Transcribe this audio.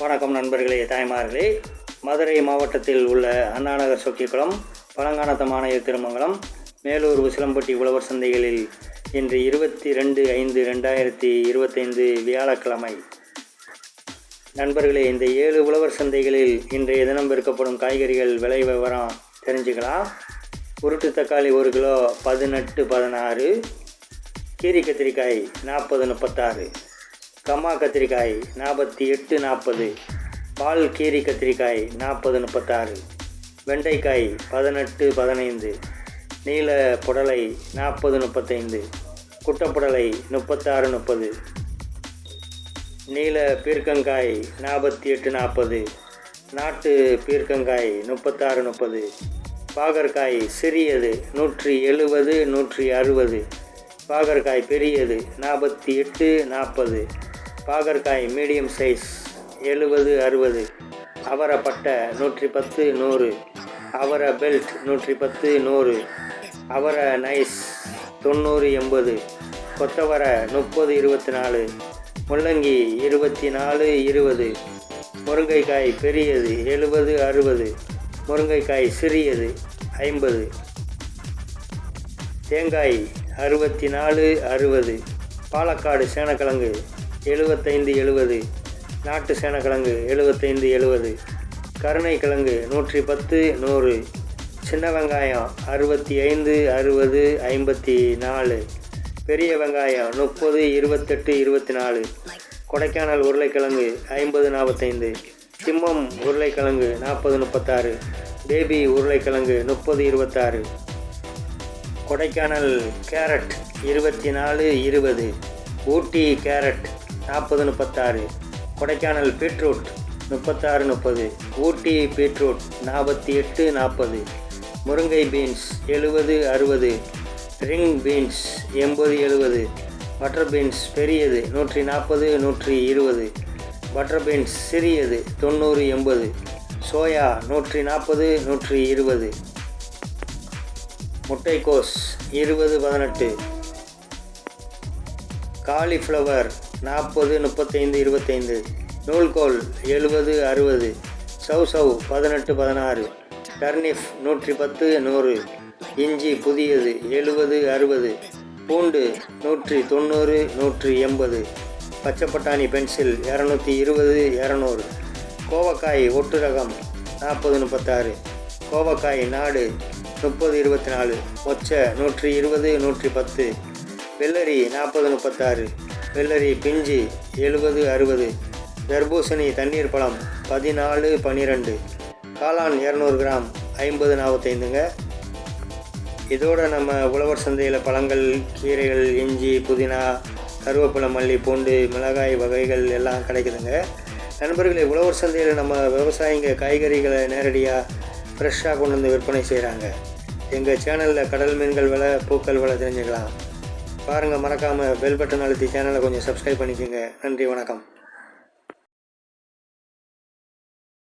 வணக்கம் நண்பர்களே தாய்மார்களே. மதுரை மாவட்டத்தில் உள்ள அண்ணாநகர் சொக்கிக்குளம் பழங்கானத்தமான திருமங்கலம் மேலூர் உசிலம்பட்டி உழவர் சந்தைகளில் இன்று இருபத்தி ரெண்டு ஐந்து ரெண்டாயிரத்தி இருபத்தைந்து வியாழக்கிழமை. நண்பர்களே இந்த ஏழு உழவர் சந்தைகளில் இன்றைய தினம் விற்கப்படும் காய்கறிகள் விலை விவரம் தெரிஞ்சுக்கலாம். உருட்டு தக்காளி ஒரு கிலோ பதினெட்டு பதினாறு கீரி கத்திரிக்காய் நாற்பது முப்பத்தாறு கம்மா கத்திரிக்காய் நாற்பத்தி எட்டு நாற்பது பால் கீரி கத்திரிக்காய் நாற்பது முப்பத்தாறு வெண்டைக்காய் பதினெட்டு பதினைந்து நீல புடலை நாற்பது முப்பத்தைந்து குட்டப்புடலை முப்பத்தாறு முப்பது நீல பீர்க்கங்காய் நாற்பத்தி எட்டு நாற்பது நாட்டு பீர்க்கங்காய் முப்பத்தாறு முப்பது பாகற்காய் சிறியது நூற்றி எழுபது நூற்றி அறுபது பாகற்காய் பெரியது நாற்பத்தி எட்டு நாற்பது பாகற்காய் மீடியம் சைஸ் எழுபது அறுபது அவரைப்பட்டை நூற்றி பத்து நூறு. அவரை பெல்ட் நூற்றி பத்து நூறு. அவரை நைஸ் தொண்ணூறு எண்பது. கொத்தவரை முப்பது இருபத்தி நாலு முள்ளங்கி இருபத்தி நாலு இருபது. முருங்கைக்காய் பெரியது எழுபது அறுபது. முருங்கைக்காய் சிறியது ஐம்பது. தேங்காய் அறுபத்தி நாலு அறுபது. பாலக்காடு சேனக்கிழங்கு எழுபத்தைந்து எழுபது நாட்டு சேனக்கிழங்கு எழுபத்தைந்து எழுபது கருணைக்கிழங்கு நூற்றி பத்து நூறு. சின்ன வெங்காயம் அறுபத்தி ஐந்து அறுபது ஐம்பத்தி நாலு பெரிய வெங்காயம் முப்பது இருபத்தெட்டு இருபத்தி நாலு கொடைக்கானல் உருளைக்கிழங்கு ஐம்பது நாற்பத்தைந்து சிம்மம் உருளைக்கிழங்கு நாற்பது முப்பத்தாறு. பேபி உருளைக்கிழங்கு முப்பது இருபத்தாறு. கொடைக்கானல் கேரட் இருபத்தி நாலு இருபது. ஊட்டி கேரட் நாற்பது முப்பத்தாறு. கொடைக்கானல் பீட்ரூட் முப்பத்தாறு முப்பது. ஊட்டி பீட்ரூட் நாற்பத்தி எட்டு நாற்பது. முருங்கை பீன்ஸ் எழுபது அறுபது. ரிங் பீன்ஸ் எண்பது எழுபது பட்டர் பீன்ஸ் பெரியது நூற்றி நாற்பது நூற்றி இருபது. பட்டர் பீன்ஸ் சிறியது தொண்ணூறு எண்பது. சோயா நூற்றி நாற்பது நூற்றி இருபது. முட்டைக்கோஸ் இருபது பதினெட்டு. காலிஃப்ளவர் நாற்பது முப்பத்தைந்து இருபத்தைந்து. நூல்கோல் எழுபது அறுபது. சவ் சவ் பதினெட்டு பதினாறு. டர்னிஃப் நூற்றி பத்து நூறு. இஞ்சி புதியது எழுபது அறுபது. பூண்டு நூற்றி தொண்ணூறு நூற்றி எண்பது. பச்சைப்பட்டாணி பென்சில் இரநூத்தி இருபது இரநூறு. கோவக்காய் ஒட்டு ரகம் நாற்பது முப்பத்தாறு. கோவக்காய் நாடு முப்பது இருபத்தி நாலு. மொச்சை நூற்றி இருபது நூற்றி பத்து. வெள்ளரி நாற்பது முப்பத்தாறு வெள்ளரி பிஞ்சு எழுபது அறுபது தர்பூசணி தண்ணீர் பழம் பதினாலு பன்னிரெண்டு காளான் இரநூறு கிராம் ஐம்பது நாற்பத்தைந்துங்க. இதோட நம்ம உழவர் சந்தையில் பழங்கள் கீரைகள் இஞ்சி புதினா கருவேப்பிலை மல்லி பூண்டு மிளகாய் வகைகள் எல்லாம் கிடைக்குதுங்க. நண்பர்களே உழவர் சந்தையில் நம்ம விவசாயிங்க காய்கறிகளை நேரடியாக ஃப்ரெஷ்ஷாக கொண்டு வந்து விற்பனை செய்கிறாங்க எங்கள் சேனலில் கடல் மீன்கள் விலை பூக்கள் விலை தெரிஞ்சுக்கலாம். பாருங்கள் மறக்காமல் பெல் பட்டன் அழுத்தி சேனலை கொஞ்சம் சப்ஸ்கிரைப் பண்ணிக்கோங்க. நன்றி வணக்கம்.